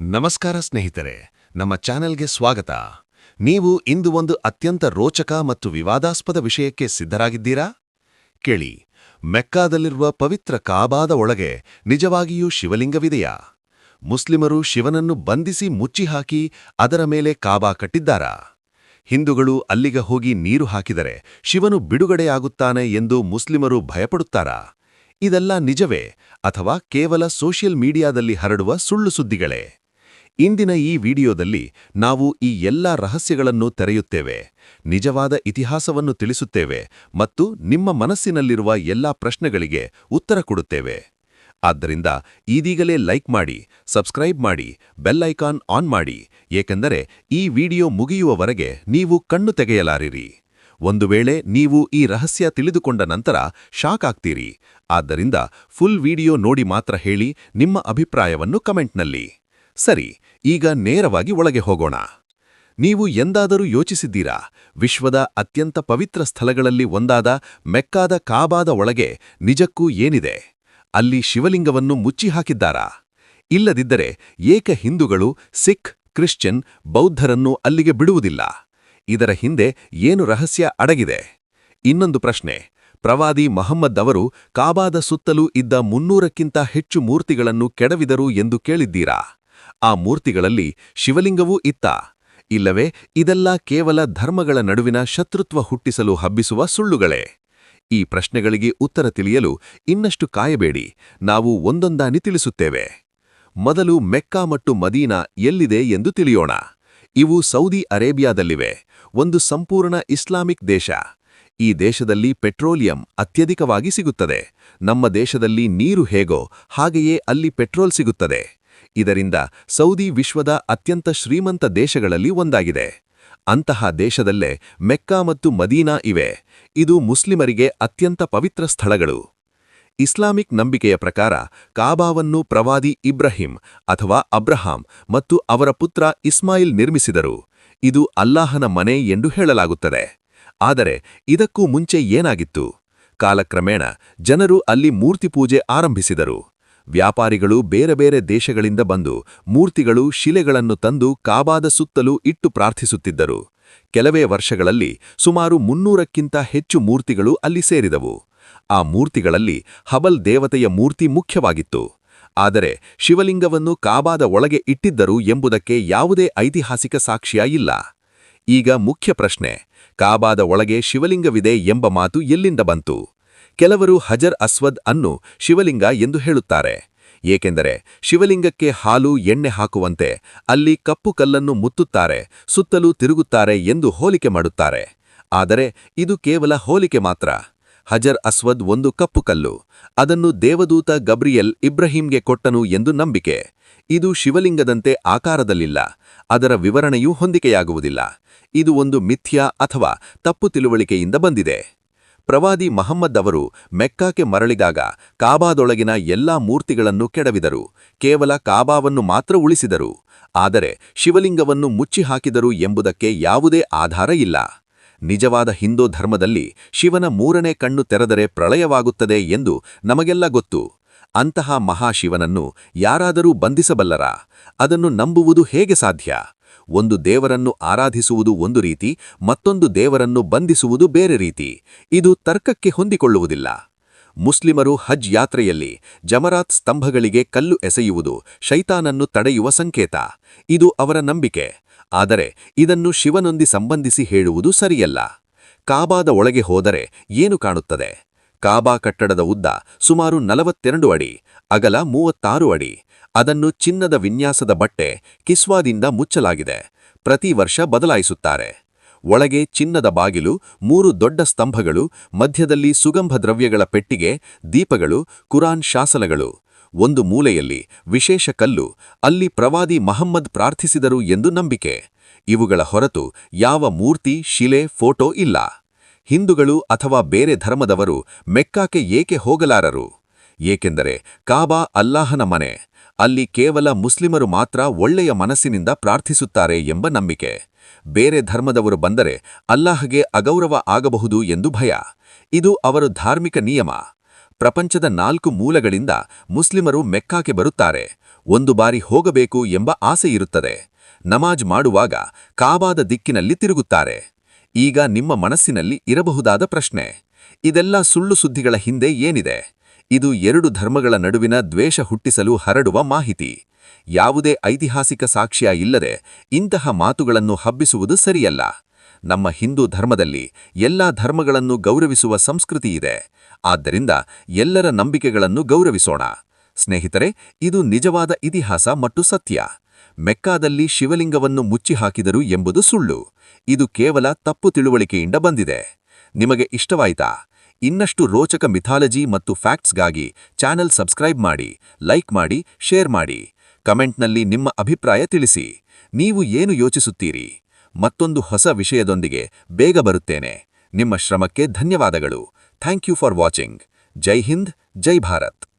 ನಮಸ್ಕಾರ ಸ್ನೇಹಿತರೆ, ನಮ್ಮ ಚಾನೆಲ್ಗೆ ಸ್ವಾಗತ. ನೀವು ಇಂದು ಒಂದು ಅತ್ಯಂತ ರೋಚಕ ಮತ್ತು ವಿವಾದಾಸ್ಪದ ವಿಷಯಕ್ಕೆ ಸಿದ್ಧರಾಗಿದ್ದೀರಾ? ಕೇಳಿ, ಮೆಕ್ಕಾದಲ್ಲಿರುವ ಪವಿತ್ರ ಕಾಬಾದ ಒಳಗೆ ನಿಜವಾಗಿಯೂ ಶಿವಲಿಂಗವಿದೆಯಾ? ಮುಸ್ಲಿಮರು ಶಿವನನ್ನು ಬಂಧಿಸಿ ಮುಚ್ಚಿಹಾಕಿ ಅದರ ಮೇಲೆ ಕಾಬಾ ಕಟ್ಟಿದ್ದಾರಾ? ಹಿಂದೂಗಳು ಅಲ್ಲಿಗೆ ಹೋಗಿ ನೀರು ಹಾಕಿದರೆ ಶಿವನು ಬಿಡುಗಡೆಯಾಗುತ್ತಾನೆ ಎಂದು ಮುಸ್ಲಿಮರು ಭಯಪಡುತ್ತಾರಾ? ಇದೆಲ್ಲ ನಿಜವೇ ಅಥವಾ ಕೇವಲ ಸೋಷಿಯಲ್ ಮೀಡಿಯಾದಲ್ಲಿ ಹರಡುವ ಸುಳ್ಳು ಸುದ್ದಿಗಳೇ? ಇಂದಿನ ಈ ವಿಡಿಯೋದಲ್ಲಿ ನಾವು ಈ ಎಲ್ಲ ರಹಸ್ಯಗಳನ್ನು ತೆರೆಯುತ್ತೇವೆ, ನಿಜವಾದ ಇತಿಹಾಸವನ್ನು ತಿಳಿಸುತ್ತೇವೆ ಮತ್ತು ನಿಮ್ಮ ಮನಸ್ಸಿನಲ್ಲಿರುವ ಎಲ್ಲಾ ಪ್ರಶ್ನೆಗಳಿಗೆ ಉತ್ತರ ಕೊಡುತ್ತೇವೆ. ಆದ್ದರಿಂದ ಇದೀಗಲೇ ಲೈಕ್ ಮಾಡಿ, ಸಬ್ಸ್ಕ್ರೈಬ್ ಮಾಡಿ ಬೆಲ್ಲೈಕಾನ್ ಆನ್ ಮಾಡಿ, ಏಕೆಂದರೆ ಈ ವಿಡಿಯೋ ಮುಗಿಯುವವರೆಗೆ ನೀವು ಕಣ್ಣು ತೆಗೆಯಲಾರಿರಿ. ಒಂದು ವೇಳೆ ನೀವು ಈ ರಹಸ್ಯ ತಿಳಿದುಕೊಂಡ ನಂತರ ಶಾಕ್ ಆಗ್ತೀರಿ. ಆದ್ದರಿಂದ ಫುಲ್ ವಿಡಿಯೋ ನೋಡಿ ಮಾತ್ರ ಹೇಳಿ ನಿಮ್ಮ ಅಭಿಪ್ರಾಯವನ್ನು ಕಮೆಂಟ್ನಲ್ಲಿ. ಸರಿ, ಈಗ ನೇರವಾಗಿ ಒಳಗೆ ಹೋಗೋಣ. ನೀವು ಎಂದಾದರೂ ಯೋಚಿಸಿದ್ದೀರಾ, ವಿಶ್ವದ ಅತ್ಯಂತ ಪವಿತ್ರ ಸ್ಥಳಗಳಲ್ಲಿ ಒಂದಾದ ಮೆಕ್ಕಾದ ಕಾಬಾದ ಒಳಗೆ ನಿಜಕ್ಕೂ ಏನಿದೆ? ಅಲ್ಲಿ ಶಿವಲಿಂಗವನ್ನು ಮುಚ್ಚಿಹಾಕಿದ್ದಾರಾ? ಇಲ್ಲದಿದ್ದರೆ ಏಕ ಹಿಂದೂಗಳು, ಸಿಖ್, ಕ್ರಿಶ್ಚಿಯನ್, ಬೌದ್ಧರನ್ನು ಅಲ್ಲಿಗೆ ಬಿಡುವುದಿಲ್ಲ. ಇದರ ಹಿಂದೆ ಏನು ರಹಸ್ಯ ಅಡಗಿದೆ? ಇನ್ನೊಂದು ಪ್ರಶ್ನೆ, ಪ್ರವಾದಿ ಮಹಮ್ಮದ್ ಅವರು ಕಾಬಾದ ಸುತ್ತಲೂ ಇದ್ದ ಮುನ್ನೂರಕ್ಕಿಂತ ಹೆಚ್ಚು ಮೂರ್ತಿಗಳನ್ನು ಕೆಡವಿದರು ಎಂದು ಕೇಳಿದ್ದೀರಾ? ಆ ಮೂರ್ತಿಗಳಲ್ಲಿ ಶಿವಲಿಂಗವೂ ಇತ್ತ. ಇಲ್ಲವೇ, ಇದೆಲ್ಲ ಕೇವಲ ಧರ್ಮಗಳ ನಡುವಿನ ಶತ್ರುತ್ವ ಹುಟ್ಟಿಸಲು ಹಬ್ಬಿಸುವ ಸುಳ್ಳುಗಳೇ? ಈ ಪ್ರಶ್ನೆಗಳಿಗೆ ಉತ್ತರ ತಿಳಿಯಲು ಇನ್ನಷ್ಟು ಕಾಯಬೇಡಿ, ನಾವು ಒಂದೊಂದಾನಿ ತಿಳಿಸುತ್ತೇವೆ. ಮೊದಲು ಮೆಕ್ಕಾ ಮತ್ತು ಮದೀನಾ ಎಲ್ಲಿದೆ ಎಂದು ತಿಳಿಯೋಣ. ಇವು ಸೌದಿ ಅರೇಬಿಯಾದಲ್ಲಿವೆ, ಒಂದು ಸಂಪೂರ್ಣ ಇಸ್ಲಾಮಿಕ್ ದೇಶ. ಈ ದೇಶದಲ್ಲಿ ಪೆಟ್ರೋಲಿಯಂ ಅತ್ಯಧಿಕವಾಗಿ ಸಿಗುತ್ತದೆ. ನಮ್ಮ ದೇಶದಲ್ಲಿ ನೀರು ಹೇಗೋ ಹಾಗೆಯೇ ಅಲ್ಲಿ ಪೆಟ್ರೋಲ್ ಸಿಗುತ್ತದೆ. ಇದರಿಂದ ಸೌದಿ ವಿಶ್ವದ ಅತ್ಯಂತ ಶ್ರೀಮಂತ ದೇಶಗಳಲ್ಲಿ ಒಂದಾಗಿದೆ. ಅಂತಹ ದೇಶದಲ್ಲೇ ಮೆಕ್ಕಾ ಮತ್ತು ಮದೀನಾ ಇವೆ. ಇದು ಮುಸ್ಲಿಮರಿಗೆ ಅತ್ಯಂತ ಪವಿತ್ರ ಸ್ಥಳಗಳು. ಇಸ್ಲಾಮಿಕ್ ನಂಬಿಕೆಯ ಪ್ರಕಾರ ಕಾಬಾವನ್ನು ಪ್ರವಾದಿ ಇಬ್ರಾಹಿಂ ಅಥವಾ ಅಬ್ರಹಾಂ ಮತ್ತು ಅವರ ಪುತ್ರ ಇಸ್ಮಾಯಿಲ್ ನಿರ್ಮಿಸಿದರು. ಇದು ಅಲ್ಲಾಹನ ಮನೆ ಎಂದು ಹೇಳಲಾಗುತ್ತದೆ. ಆದರೆ ಇದಕ್ಕೂ ಮುಂಚೆ ಏನಾಗಿತ್ತು? ಕಾಲಕ್ರಮೇಣ ಜನರು ಅಲ್ಲಿ ಮೂರ್ತಿಪೂಜೆ ಆರಂಭಿಸಿದರು. ವ್ಯಾಪಾರಿಗಳು ಬೇರೆ ಬೇರೆ ದೇಶಗಳಿಂದ ಬಂದು ಮೂರ್ತಿಗಳು ಶಿಲೆಗಳನ್ನು ತಂದು ಕಾಬಾದ ಸುತ್ತಲೂ ಇಟ್ಟು ಪ್ರಾರ್ಥಿಸುತ್ತಿದ್ದರು. ಕೆಲವೇ ವರ್ಷಗಳಲ್ಲಿ ಸುಮಾರು ಮುನ್ನೂರಕ್ಕಿಂತ ಹೆಚ್ಚು ಮೂರ್ತಿಗಳು ಅಲ್ಲಿ ಸೇರಿದವು. ಆ ಮೂರ್ತಿಗಳಲ್ಲಿ ಹಬಲ್ ದೇವತೆಯ ಮೂರ್ತಿ ಮುಖ್ಯವಾಗಿತ್ತು. ಆದರೆ ಶಿವಲಿಂಗವನ್ನು ಕಾಬಾದ ಒಳಗೆ ಇಟ್ಟಿದ್ದರು ಎಂಬುದಕ್ಕೆ ಯಾವುದೇ ಐತಿಹಾಸಿಕ ಸಾಕ್ಷ್ಯ ಇಲ್ಲ. ಈಗ ಮುಖ್ಯ ಪ್ರಶ್ನೆ, ಕಾಬಾದ ಒಳಗೆ ಶಿವಲಿಂಗವಿದೆ ಎಂಬ ಮಾತು ಎಲ್ಲಿಂದ ಬಂತು? ಕೆಲವರು ಹಜರ್ ಅಸ್ವದ್ ಅನ್ನು ಶಿವಲಿಂಗ ಎಂದು ಹೇಳುತ್ತಾರೆ. ಏಕೆಂದರೆ ಶಿವಲಿಂಗಕ್ಕೆ ಹಾಲು, ಎಣ್ಣೆ ಹಾಕುವಂತೆ ಅಲ್ಲಿ ಕಪ್ಪು ಕಲ್ಲನ್ನು ಮುತ್ತುತ್ತಾರೆ, ಸುತ್ತಲೂ ತಿರುಗುತ್ತಾರೆ ಎಂದು ಹೋಲಿಕೆ ಮಾಡುತ್ತಾರೆ. ಆದರೆ ಇದು ಕೇವಲ ಹೋಲಿಕೆ ಮಾತ್ರ. ಹಜರ್ ಅಸ್ವದ್ ಒಂದು ಕಪ್ಪು ಕಲ್ಲು. ಅದನ್ನು ದೇವದೂತ ಗಬ್ರಿಯಲ್ ಇಬ್ರಹೀಂಗೆ ಕೊಟ್ಟನು ಎಂದು ನಂಬಿಕೆ. ಇದು ಶಿವಲಿಂಗದಂತೆ ಆಕಾರದಲ್ಲಿಲ್ಲ. ಅದರ ವಿವರಣೆಯೂ ಹೊಂದಿಕೆಯಾಗುವುದಿಲ್ಲ. ಇದು ಒಂದು ಮಿಥ್ಯಾ ಅಥವಾ ತಪ್ಪು ತಿಳುವಳಿಕೆಯಿಂದ ಬಂದಿದೆ. ಪ್ರವಾದಿ ಮಹಮ್ಮದ್ ಅವರು ಮೆಕ್ಕಾಕ್ಕೆ ಮರಳಿದಾಗ ಕಾಬಾದೊಳಗಿನ ಎಲ್ಲಾ ಮೂರ್ತಿಗಳನ್ನು ಕೆಡವಿದರು. ಕೇವಲ ಕಾಬಾವನ್ನು ಮಾತ್ರ ಉಳಿಸಿದರು. ಆದರೆ ಶಿವಲಿಂಗವನ್ನು ಮುಚ್ಚಿಹಾಕಿದರು ಎಂಬುದಕ್ಕೆ ಯಾವುದೇ ಆಧಾರ ಇಲ್ಲ. ನಿಜವಾದ ಹಿಂದೂ ಧರ್ಮದಲ್ಲಿ ಶಿವನ ಮೂರನೇ ಕಣ್ಣು ತೆರೆದರೆ ಪ್ರಳಯವಾಗುತ್ತದೆ ಎಂದು ನಮಗೆಲ್ಲ ಗೊತ್ತು. ಅಂತಹ ಮಹಾಶಿವನನ್ನು ಯಾರಾದರೂ ಬಂಧಿಸಬಲ್ಲರಾ? ಅದನ್ನು ನಂಬುವುದು ಹೇಗೆ ಸಾಧ್ಯ? ಒಂದು ದೇವರನ್ನು ಆರಾಧಿಸುವುದು ಒಂದು ರೀತಿ, ಮತ್ತೊಂದು ದೇವರನ್ನು ಬಂಧಿಸುವುದು ಬೇರೆ ರೀತಿ. ಇದು ತರ್ಕಕ್ಕೆ ಹೊಂದಿಕೊಳ್ಳುವುದಿಲ್ಲ. ಮುಸ್ಲಿಮರು ಹಜ್ ಯಾತ್ರೆಯಲ್ಲಿ ಜಮರಾತ್ ಸ್ತಂಭಗಳಿಗೆ ಕಲ್ಲು ಎಸೆಯುವುದು ಶೈತಾನನ್ನು ತಡೆಯುವ ಸಂಕೇತ. ಇದು ಅವರ ನಂಬಿಕೆ. ಆದರೆ ಇದನ್ನು ಶಿವನೊಂದಿ ಸಂಬಂಧಿಸಿ ಹೇಳುವುದು ಸರಿಯಲ್ಲ. ಕಾಬಾದ ಒಳಗೆ ಹೋದರೆ ಏನು ಕಾಣುತ್ತದೆ? ಕಾಬಾ ಕಟ್ಟಡದ ಉದ್ದ ಸುಮಾರು ನಲವತ್ತೆರಡು ಅಡಿ, ಅಗಲ ಮೂವತ್ತಾರು ಅಡಿ. ಅದನ್ನು ಚಿನ್ನದ ವಿನ್ಯಾಸದ ಬಟ್ಟೆ ಕಿಸ್ವಾದಿಂದ ಮುಚ್ಚಲಾಗಿದೆ. ಪ್ರತಿ ವರ್ಷ ಬದಲಾಯಿಸುತ್ತಾರೆ. ಒಳಗೆ ಚಿನ್ನದ ಬಾಗಿಲು, ಮೂರು ದೊಡ್ಡ ಸ್ತಂಭಗಳು, ಮಧ್ಯದಲ್ಲಿ ಸುಗಂಧ ದ್ರವ್ಯಗಳ ಪೆಟ್ಟಿಗೆ, ದೀಪಗಳು, ಕುರಾನ್ ಶಾಸನಗಳು. ಒಂದು ಮೂಲೆಯಲ್ಲಿ ವಿಶೇಷ ಕಲ್ಲು, ಅಲ್ಲಿ ಪ್ರವಾದಿ ಮಹಮ್ಮದ್ ಪ್ರಾರ್ಥಿಸಿದರು ಎಂದು ನಂಬಿಕೆ. ಇವುಗಳ ಹೊರತು ಯಾವ ಮೂರ್ತಿ, ಶಿಲೆ, ಫೋಟೋ ಇಲ್ಲ. ಹಿಂದೂಗಳು ಅಥವಾ ಬೇರೆ ಧರ್ಮದವರು ಮೆಕ್ಕಾಕ್ಕೆ ಏಕೆ ಹೋಗಲಾರರು? ಏಕೆಂದರೆ ಕಾಬಾ ಅಲ್ಲಾಹನ ಮನೆ, ಅಲ್ಲಿ ಕೇವಲ ಮುಸ್ಲಿಮರು ಮಾತ್ರ ಒಳ್ಳೆಯ ಮನಸ್ಸಿನಿಂದ ಪ್ರಾರ್ಥಿಸುತ್ತಾರೆ ಎಂಬ ನಂಬಿಕೆ. ಬೇರೆ ಧರ್ಮದವರು ಬಂದರೆ ಅಲ್ಲಾಹಗೆ ಅಗೌರವ ಆಗಬಹುದು ಎಂದು ಭಯ. ಇದು ಅವರು ಧಾರ್ಮಿಕ ನಿಯಮ. ಪ್ರಪಂಚದ ನಾಲ್ಕು ಮೂಲಗಳಿಂದ ಮುಸ್ಲಿಮರು ಮೆಕ್ಕಾಕ್ಕೆ ಬರುತ್ತಾರೆ. ಒಂದು ಬಾರಿ ಹೋಗಬೇಕು ಎಂಬ ಆಸೆಯಿರುತ್ತದೆ. ನಮಾಜ್ ಮಾಡುವಾಗ ಕಾಬಾದ ದಿಕ್ಕಿನಲ್ಲಿ ತಿರುಗುತ್ತಾರೆ. ಈಗ ನಿಮ್ಮ ಮನಸ್ಸಿನಲ್ಲಿ ಇರಬಹುದಾದ ಪ್ರಶ್ನೆ. ಇದೆಲ್ಲ ಸುಳ್ಳು ಸುದ್ದಿಗಳ ಹಿಂದೆ ಏನಿದೆ? ಇದು ಎರಡು ಧರ್ಮಗಳ ನಡುವಿನ ದ್ವೇಷ ಹುಟ್ಟಿಸಲು ಹರಡುವ ಮಾಹಿತಿ. ಯಾವುದೇ ಐತಿಹಾಸಿಕ ಸಾಕ್ಷ್ಯ ಇಲ್ಲದೆ ಇಂತಹ ಮಾತುಗಳನ್ನು ಹಬ್ಬಿಸುವುದು ಸರಿಯಲ್ಲ. ನಮ್ಮ ಹಿಂದೂ ಧರ್ಮದಲ್ಲಿ ಎಲ್ಲಾ ಧರ್ಮಗಳನ್ನು ಗೌರವಿಸುವ ಸಂಸ್ಕೃತಿ ಇದೆ. ಆದ್ದರಿಂದ ಎಲ್ಲರ ನಂಬಿಕೆಗಳನ್ನು ಗೌರವಿಸೋಣ. ಸ್ನೇಹಿತರೆ, ಇದು ನಿಜವಾದ ಇತಿಹಾಸ ಮತ್ತು ಸತ್ಯ. ಮೆಕ್ಕಾದಲ್ಲಿ ಶಿವಲಿಂಗವನ್ನು ಮುಚ್ಚಿಹಾಕಿದರು ಎಂಬುದು ಸುಳ್ಳು. ಇದು ಕೇವಲ ತಪ್ಪು ತಿಳುವಳಿಕೆಯಿಂದ ಬಂದಿದೆ. ನಿಮಗೆ ಇಷ್ಟವಾಯಿತಾ? ಇನ್ನಷ್ಟು ರೋಚಕ ಮಿಥಾಲಜಿ ಮತ್ತು ಫ್ಯಾಕ್ಟ್ಸ್ಗಾಗಿ ಚಾನೆಲ್ ಸಬ್ಸ್ಕ್ರೈಬ್ ಮಾಡಿ, ಲೈಕ್ ಮಾಡಿ, ಶೇರ್ ಮಾಡಿ. ಕಮೆಂಟ್ನಲ್ಲಿ ನಿಮ್ಮ ಅಭಿಪ್ರಾಯ ತಿಳಿಸಿ. ನೀವು ಏನು ಯೋಚಿಸುತ್ತೀರಿ? ಮತ್ತೊಂದು ಹೊಸ ವಿಷಯದೊಂದಿಗೆ ಬೇಗ ಬರುತ್ತೇನೆ. ನಿಮ್ಮ ಶ್ರಮಕ್ಕೆ ಧನ್ಯವಾದಗಳು. Thank you for watching. ಜೈ ಹಿಂದ್, ಜೈ ಭಾರತ್.